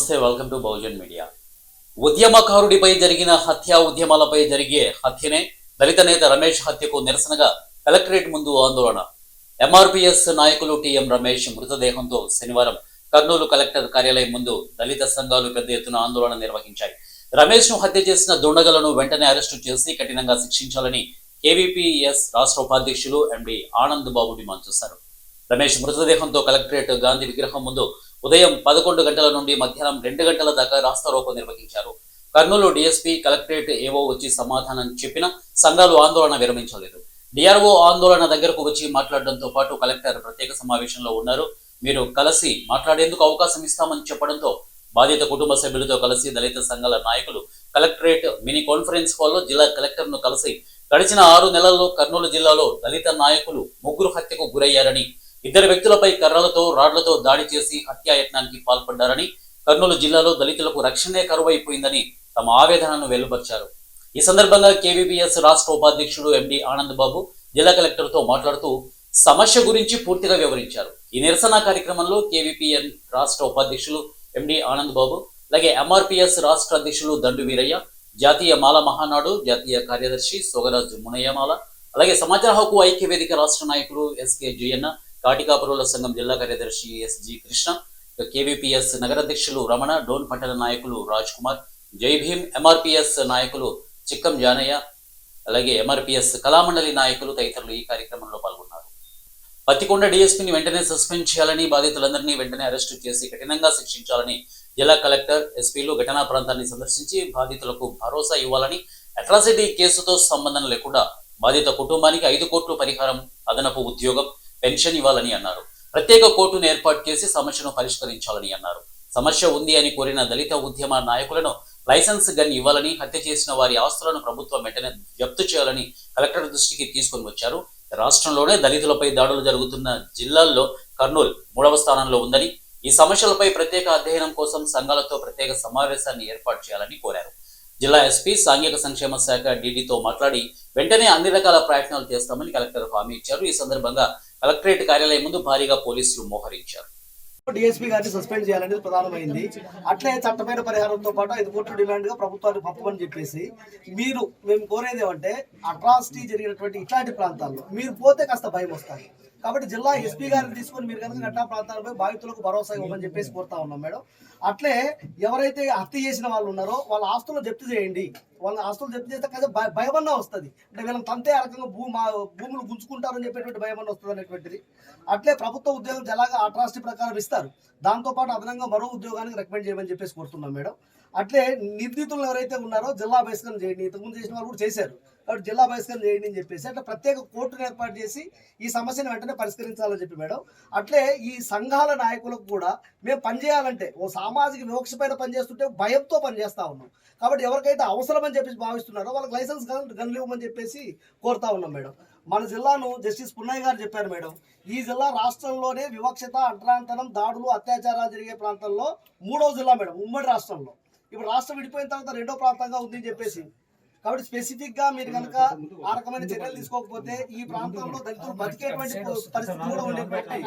నమస్తే welcome to Bahujan media ఉద్యమకారుడిపై జరిగిన హత్యా ఉద్యమాలపై జరిగే హత్యనే దళిత నేత రమేష్ హత్యకు నిరసనగా కలెక్టరేట్ ముందు ఆందోళన. ఎంఆర్పిఎస్ నాయకులు టిఎం రమేష్ మృతదేహంతో శనివారం కర్నూలు కలెక్టర్ కార్యాలయం ముందు దళిత సంఘాలు పెద్ద ఎత్తున ఆందోళన నిర్వహించాయి. రమేష్ను హత్య చేసిన దుండగలను వెంటనే అరెస్టు చేసి కఠినంగా శిక్షించాలని కేవీపీఎస్ రాష్ట్ర ఉపాధ్యక్షులు ఎండి ఆనంద్ బాబు డిమాండ్ చేశారు. రమేష్ మృతదేహంతో కలెక్టరేట్ గాంధీ విగ్రహం ముందు ఉదయం పదకొండు గంటల నుండి మధ్యాహ్నం రెండు గంటల దాకా రాస్తారోకో నిర్వహించారు. కర్నూలు డీఎస్పీ కలెక్టరేట్ ఏవో వచ్చి సమాధానం చెప్పినా సంఘాలు ఆందోళన విరమించలేదు. డిఆర్ఓ ఆందోళన దగ్గరకు వచ్చి మాట్లాడడంతో పాటు కలెక్టర్ ప్రత్యేక సమావేశంలో ఉన్నారు. మీరు కలిసి మాట్లాడేందుకు అవకాశం ఇస్తామని చెప్పడంతో బాధిత కుటుంబ సభ్యులతో కలిసి దళిత సంఘాల నాయకులు కలెక్టరేట్ మినీ కాన్ఫరెన్స్ హాల్లో జిల్లా కలెక్టర్ను కలిసి గడిచిన ఆరు నెలల్లో కర్నూలు జిల్లాలో దళిత నాయకులు ముగ్గురు హత్యకు గురయ్యారని ఇద్దరు వ్యక్తులపై కర్రలతో రాడ్లతో దాడి చేసి హత్యాయత్నానికి పాల్పడ్డారని కర్నూలు జిల్లాలో దళితులకు రక్షణే కరువైపోయిందని తమ ఆవేదనను వెలువరిచారు. ఈ సందర్భంగా కేవీబీఎస్ రాష్ట్ర ఉపాధ్యక్షుడు ఎండి ఆనంద్ బాబు జిల్లా కలెక్టర్తో మాట్లాడుతూ సమస్య గురించి పూర్తిగా వివరించారు. ఈ నిరసన కార్యక్రమంలో కేవీపీఎన్ రాష్ట్ర ఉపాధ్యక్షులు ఎండి ఆనంద్ బాబు అలాగే ఎంఆర్పిఎస్ రాష్ట్ర అధ్యక్షులు దండు వీరయ్య జాతీయ మాల మహానాడు జాతీయ కార్యదర్శి సోగరాజు మునయ్యమాల అలాగే సమాచార హక్కు ఐక్య వేదిక రాష్ట్ర నాయకుడు ఎస్కే జయన్న కాటికాపురుల సంఘం జిల్లా కార్యదర్శి ఎస్జి కృష్ణ కేవీపీఎస్ నగరాధ్యక్షులు రమణ డోన్ పట్టణ నాయకులు రాజ్ కుమార్ జై భీమ్ ఎంఆర్పిఎస్ నాయకులు చిక్కం జానయ్య అలాగే ఎంఆర్పిఎస్ కళామండలి నాయకులు తదితరులు ఈ కార్యక్రమంలో పాల్గొన్నారు. పత్తికొండ డిఎస్పీని వెంటనే సస్పెండ్ చేయాలని బాధితులందరినీ వెంటనే అరెస్టు చేసి కఠినంగా శిక్షించాలని జిల్లా కలెక్టర్ ఎస్పీలు ఘటనా ప్రాంతాన్ని సందర్శించి బాధితులకు భరోసా ఇవ్వాలని అట్రాసిటీ కేసుతో సంబంధం లేకుండా బాధిత కుటుంబానికి ఐదు కోట్లు పరిహారం అదనపు ఉద్యోగం పెన్షన్ ఇవ్వాలని అన్నారు. ప్రత్యేక కోర్టును ఏర్పాటు చేసి సమస్యను పరిష్కరించాలని అన్నారు. సమస్య ఉంది అని కోరిన దళిత ఉద్యమ నాయకులను లైసెన్స్ గన్ ఇవ్వాలని హత్య చేసిన వారి ఆస్తులను ప్రభుత్వం వెంటనే జప్తు చేయాలని కలెక్టర్ దృష్టికి తీసుకొని వచ్చారు. రాష్ట్రంలోనే దళితులపై దాడులు జరుగుతున్న జిల్లాల్లో కర్నూలు మూడవ స్థానంలో ఉందని ఈ సమస్యలపై ప్రత్యేక అధ్యయనం కోసం సంఘాలతో ప్రత్యేక సమావేశాన్ని ఏర్పాటు చేయాలని కోరారు. జిల్లా ఎస్పీ సాంఘిక సంక్షేమ శాఖ డీడీతో మాట్లాడి వెంటనే అన్ని రకాల ప్రయత్నాలు చేస్తామని కలెక్టర్ హామీ ఇచ్చారు. ఈ సందర్భంగా కలెక్టరేట్ కార్యాలయం ముందు భారీగా పోలీసులు మోహరించారు. డిఎస్పీ గారిని సస్పెండ్ చేయాలనేది ప్రధానమైంది. అట్లే చట్టమైన పరిహారంతో పాటు ఐదు కోట్ల డిమాండ్గా ప్రభుత్వాన్ని పంపమని చెప్పేసి మీరు మేము కోరేది ఏమంటే అట్రాసిటీ జరిగినటువంటి ఇట్లాంటి ప్రాంతాల్లో మీరు పోతే కాస్త భయం వస్తుంది. కాబట్టి జిల్లా ఎస్పీ గారిని తీసుకొని మీరు కనుక ఘటనా ప్రాంతాలపై బాధితులకు భరోసా ఇవ్వమని చెప్పేసి కోరుతా ఉన్నాం మేడం. అట్లే ఎవరైతే హత్య చేసిన వాళ్ళు ఉన్నారో వాళ్ళ ఆస్తులు జప్తు చేయండి. వాళ్ళ ఆస్తులు జప్తు చేస్తే కదా భయ- భయమన్నా వస్తుంది. అంటే వీళ్ళని తంతే ఆ రకంగా భూ మా భూములు గుంజుకుంటారని చెప్పేటువంటి భయమన్నా వస్తుంది అనేటువంటిది. అట్లే ప్రభుత్వ ఉద్యోగం ఎలాగా అట్రాసిటీ ప్రకారం ఇస్తారు దాంతోపాటు అదనంగా మరో ఉద్యోగానికి రికమెండ్ చేయమని చెప్పేసి కోరుతున్నాం మేడం. అట్లే నిర్దితులు ఎవరైతే ఉన్నారో జిల్లా బహిష్కరణ చేయండి. ఇంతకుముందు చేసిన వాళ్ళు కూడా చేశారు. కాబట్టి జిల్లా బహిష్కరణ చేయండి అని చెప్పేసి అట్లా ప్రత్యేక కోర్టును ఏర్పాటు చేసి ఈ సమస్యను వెంటనే పరిష్కరించాలని చెప్పి మేడం. అట్లే ఈ సంఘాల నాయకులకు కూడా మేము పనిచేయాలంటే ఓ సామాజిక వివక్ష పైన పనిచేస్తుంటే భయంతో పనిచేస్తా ఉన్నాం. కాబట్టి ఎవరికైతే అవసరం అని చెప్పేసి భావిస్తున్నారో వాళ్ళకి లైసెన్స్ గన్ గన్లు ఇవ్వమని చెప్పేసి కోరుతా ఉన్నాం మేడం. మన జిల్లాను జస్టిస్ పున్నయ్య గారు చెప్పారు మేడం ఈ జిల్లా రాష్ట్రంలోనే వివక్షత అడ్రాంతరం దాడులు అత్యాచారాలు జరిగే ప్రాంతంలో మూడవ జిల్లా మేడం ఉమ్మడి రాష్ట్రంలో. ఇప్పుడు రాష్ట్రం విడిపోయిన తర్వాత రెండో ప్రాంతంగా ఉంది అని చెప్పేసి కాబట్టి స్పెసిఫిక్గా మీరు కనుక ఆ రకమైన చర్యలు తీసుకోకపోతే ఈ ప్రాంతంలో దళితులు బతికేటువంటి పరిస్థితి కూడా ఉండేటువంటి